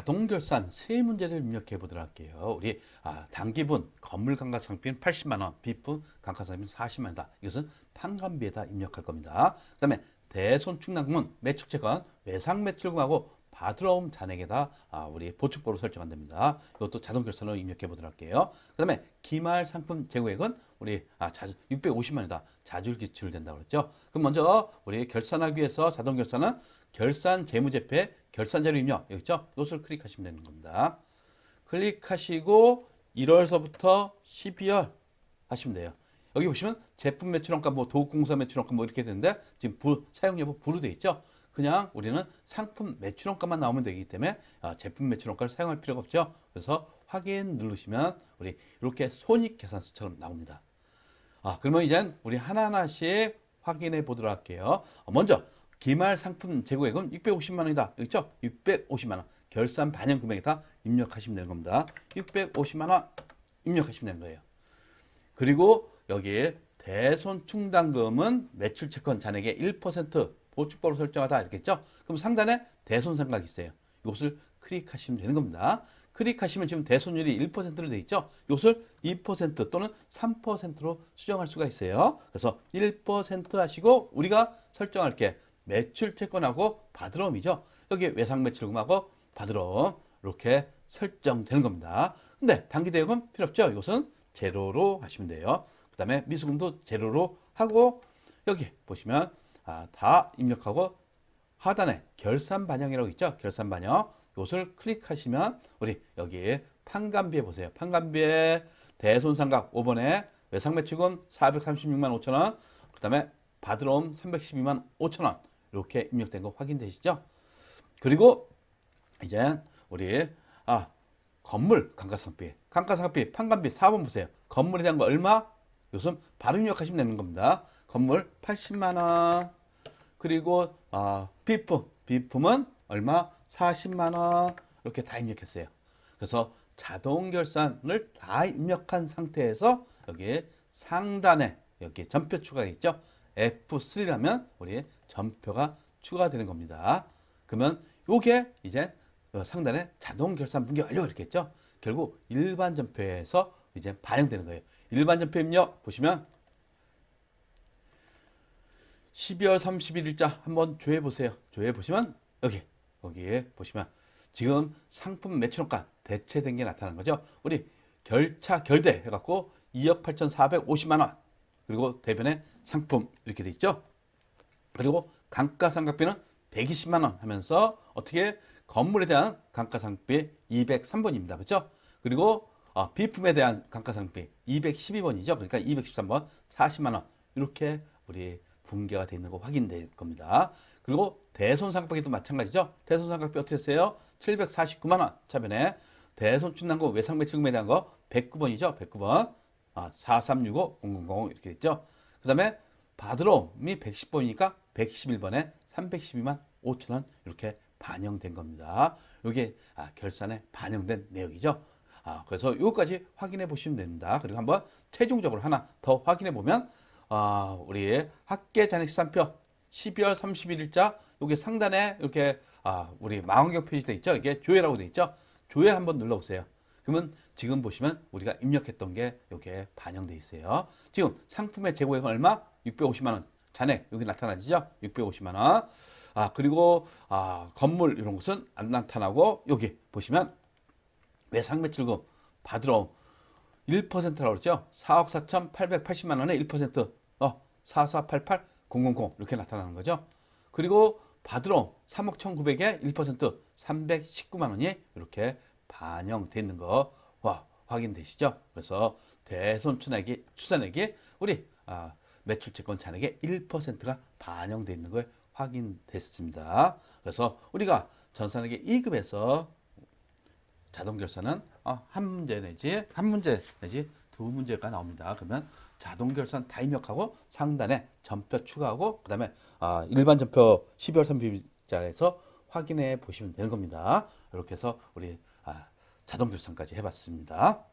자동 결산 세 문제를 입력해 보도록 할게요. 우리 아, 단기분 건물 감가상비는 80만 원, 빚분 감가상비는 40만 원이다. 이것은 판관비에다 입력할 겁니다. 그다음에 대손충당금은 매축채권 외상 매출금하고 받으러 온 잔액에다 아, 우리 보축보로 설정한 됩니다. 이것도 자동 결산으로 입력해 보도록 할게요. 그다음에 기말 상품 재고액은 우리 아, 자, 650만 원이다. 자주 기출된다고 그랬죠. 그럼 먼저 우리 결산하기 위해서 자동 결산은 결산 재무제표에 결산 자료 입력 여기 있죠? 이것을 클릭하시면 되는 겁니다. 클릭하시고 1월서부터 12월 하시면 돼요. 여기 보시면 제품 매출원가 뭐 도급공사 매출원가 뭐 이렇게 되는데 지금 부, 사용 여부 부로 돼 있죠. 그냥 우리는 상품 매출원가만 나오면 되기 때문에 아, 제품 매출원가를 사용할 필요가 없죠. 그래서 확인 누르시면 우리 이렇게 손익 계산서처럼 나옵니다. 아, 그러면 이제 우리 하나하나씩 확인해 보도록 할게요. 어, 먼저 기말 상품 재고액은 650만 원이다. 있죠? 650만 원. 결산 반영 금액에다 입력하시면 되는 겁니다. 650만 원 입력하시면 되는 거예요. 그리고 여기에 대손 충당금은 매출 채권 잔액의 1% 보축법으로 설정하다 이렇겠죠? 그럼 상단에 대손 상각이 있어요. 이것을 클릭하시면 되는 겁니다. 클릭하시면 지금 대손율이 1%로 되어 있죠? 이것을 2% 또는 3%로 수정할 수가 있어요. 그래서 1% 하시고 우리가 설정할 게 매출 채권하고 받으러움이죠. 여기 외상 매출금하고 받으러움 이렇게 설정되는 겁니다. 근데 단기 대역은 필요 없죠. 이것은 제로로 하시면 돼요. 그 다음에 미수금도 제로로 하고 여기 보시면 아, 다 입력하고 하단에 결산 반영이라고 있죠. 결산 반영. 이것을 클릭하시면 우리 여기 판관비에 보세요. 판관비에 대손상각 5번에 외상매출금 436만 5천 원, 그 다음에 받으러옴 312만 5천 원 이렇게 입력된 거 확인되시죠? 그리고 이제 우리 아 건물 감가상비, 감가상비, 판관비 4번 보세요. 건물에 대한 거 얼마? 요즘 바로 입력하시면 되는 겁니다. 건물 80만 원. 그리고 아 비품, 비품은 얼마? 40만 원. 이렇게 다 입력했어요. 그래서 자동 결산을 다 입력한 상태에서 여기 상단에 여기 전표 추가가 있죠. F3라면 우리 전표가 추가되는 겁니다. 그러면 요게 이제 상단에 자동 결산 분기 완료 이렇게 했죠. 결국 일반 전표에서 이제 반영되는 거예요. 일반 전표 입력 보시면 12월 31일자 한번 조회 보세요. 조회 보시면 여기 여기에 보시면 지금 상품 매출원가 대체된 게 나타난 거죠. 우리 결차 결대 해갖고 2억 8,450만 원 그리고 대변에 상품 이렇게 돼 있죠. 그리고 감가상각비는 120만 원 하면서 어떻게 건물에 대한 감가상각비 203번입니다. 그렇죠? 그리고 어, 비품에 대한 감가상각비 212번이죠. 그러니까 213번 40만 원 이렇게 우리 분계가 되어 있는 거 확인될 겁니다. 그리고 대손상각비도 마찬가지죠. 대손상각비 어떻게 했어요? 749만 원 차변에 대손충당금 외상매출금에 대한 거 109번이죠. 109번 아, 4365 000 이렇게 있죠. 그 다음에 받으러움이 110번이니까 111번에 312만 5천 원 이렇게 반영된 겁니다. 이게 아, 결산에 반영된 내역이죠. 아, 그래서 요까지 확인해 보시면 됩니다. 그리고 한번 최종적으로 하나 더 확인해 보면 아, 우리 학계 잔액 시산표 12월 31일자 여기 상단에 이렇게 아, 우리 망원경 표시돼 있죠. 이게 조회라고 돼 있죠. 조회 한번 눌러 보세요. 그러면 지금 보시면 우리가 입력했던 게 이게 반영돼 있어요. 지금 상품의 재고액은 얼마? 650만 원. 잔액 여기 나타나죠? 650만 원. 아 그리고 아 건물 이런 것은 안 나타나고 여기 보시면 외상 매출금 받으러 1%라고 그랬죠? 4억 4,880만 원에 1% 어, 4488 000 이렇게 나타나는 거죠. 그리고 받으러 3억 1,900에 1% 319만 원이 이렇게 반영돼 있는 거 와, 확인되시죠? 그래서 대손 추산액이 추산액이 우리 아, 매출 채권 잔액의 1%가 반영돼 있는 걸 확인됐습니다. 그래서 우리가 전산액의 2급에서 자동 결산은 어, 한 문제 내지 한 문제 내지 두 문제가 나옵니다. 그러면 자동 결산 다 입력하고 상단에 전표 추가하고 그다음에 아, 일반 전표 12월 30일자에서 확인해 보시면 되는 겁니다. 이렇게 해서 우리 아, 자동 결산까지 해봤습니다.